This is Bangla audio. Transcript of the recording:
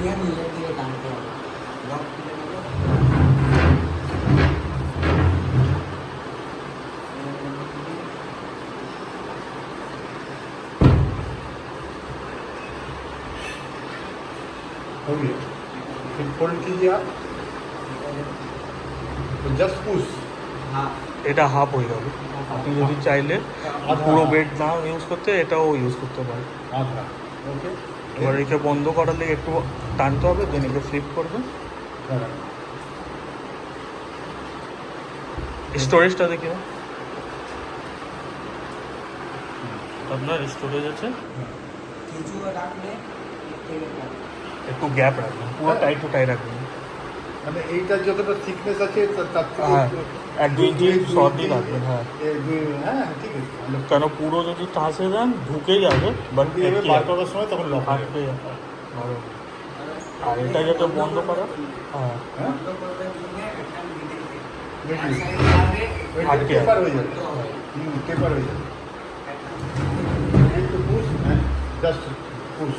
নিয়ে নিজের দিকে টানতে হবে লক খুলে নেবে हो गया फिर फोल्ड कीजिए आप तो जस्ट पुश হ্যাঁ এটা হাফ হয়ে যাবে আপনি যদি চাইলে পুরো বেড না ইউজ করতে এটাও ইউজ করতে পারেন आधा ओके এবার একে বন্ধ করালে একটু টানতে হবে দেন একে ফ্লিপ করবে। স্টোরেজটা দেখি আপনার স্টোরেজ আছে। একটু গ্যাপ রাখবেন পুরো টাইট টু টাইট রাখবেন। মানে এইটার যতটা থিকনেস আছে তার হ্যাঁ, এক দুই দুই- short দিন রাখবেন, হ্যাঁ। হ্যাঁ ঠিক আছে। কেন পুরো যদি টাঁচে দেন ঢুকে যাবে বাট বার করার সময় তখন লক যাবে। ভালো। আর এটা যত বন্ধ করা? হ্যাঁ। হ্যাঁ আটকে যাবে। হয়ে যাবে। হয়ে। হ্যাঁ জাস্ট পুশ